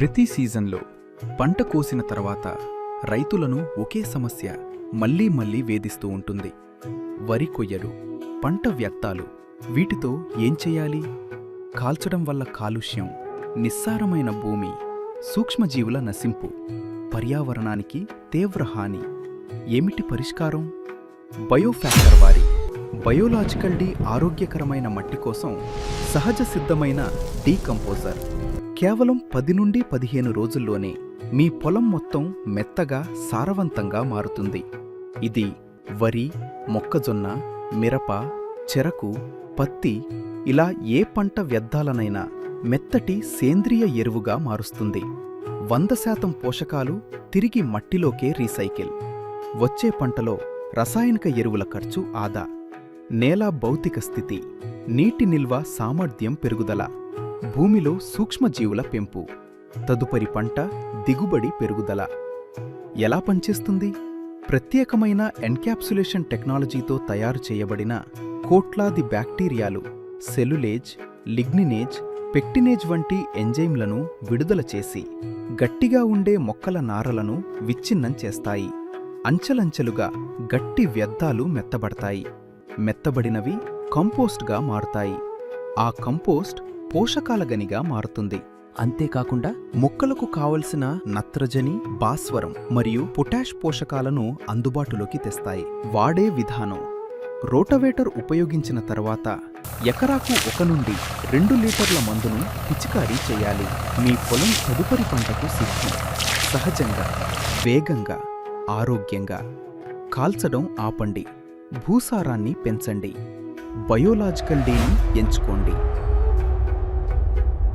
ప్రతి సీజన్లో పంట కోసిన తర్వాత రైతులను ఒకే సమస్య మళ్ళీ మళ్ళీ వేధిస్తూ ఉంటుంది. వరి కొయ్యలు పంట వ్యర్థాలు వీటితో ఏం చేయాలి? కాల్చడం వల్ల కాలుష్యం నిస్సారమైన భూమి సూక్ష్మజీవుల నశింపు పర్యావరణానికి తీవ్ర హాని. ఏమిటి పరిష్కారం? బయోఫ్యాక్టర్ వారి బయోలాజికల్ డి ఆరోగ్యకరమైన మట్టి కోసం సహజ సిద్ధమైన డీకంపోజర్. కేవలం పది నుండి పదిహేను రోజుల్లోనే మీ పొలం మొత్తం మెత్తగా సారవంతంగా మారుతుంది. ఇది వరి మొక్కజొన్న మిరప చెరకు పత్తి ఇలా ఏ పంట వ్యర్థాలనైనా మెత్తటి సేంద్రియ ఎరువుగా మారుస్తుంది. వంద శాతం పోషకాలు తిరిగి మట్టిలోకే రీసైకిల్. వచ్చే పంటలో రసాయనిక ఎరువుల ఖర్చు ఆదా. నేల భౌతిక స్థితి నీటి నిల్వ సామర్థ్యం పెరుగుదల. భూమిలో సూక్ష్మజీవుల పెంపు తదుపరి పంట దిగుబడి పెరుగుదల. ఎలా పనిచేస్తుంది? ప్రత్యేకమైన ఎన్క్యాప్సులేషన్ టెక్నాలజీతో తయారు చేయబడిన కోట్లాది బ్యాక్టీరియాలు సెల్యులేజ్ లిగ్నినేజ్ పెక్టినేజ్ వంటి ఎంజైమ్లను విడుదల చేసి గట్టిగా ఉండే మొక్కల నారలను విచ్ఛిన్నం చేస్తాయి. అంచెలంచెలుగా గట్టి వ్యర్థాలు మెత్తబడతాయి. మెత్తబడినవి కంపోస్ట్గా మారుతాయి. ఆ కంపోస్ట్ పోషకాల గనిగా మారుతుంది. అంతేకాకుండా మొక్కలకు కావలసిన నత్రజని భాస్వరం మరియు పొటాష్ పోషకాలను అందుబాటులోకి తెస్తాయి. వాడే విధానం. రోటవేటర్ ఉపయోగించిన తర్వాత ఎకరాకు ఒక నుండి రెండు లీటర్ల మందును పిచికారీ చేయాలి. మీ పొలం తదుపరి పంటకు సిద్ధం. సహజంగా వేగంగా ఆరోగ్యంగా. కాల్చడం ఆపండి. భూసారాన్ని పెంచండి. బయోలాజికల్ డేని ఎంచుకోండి.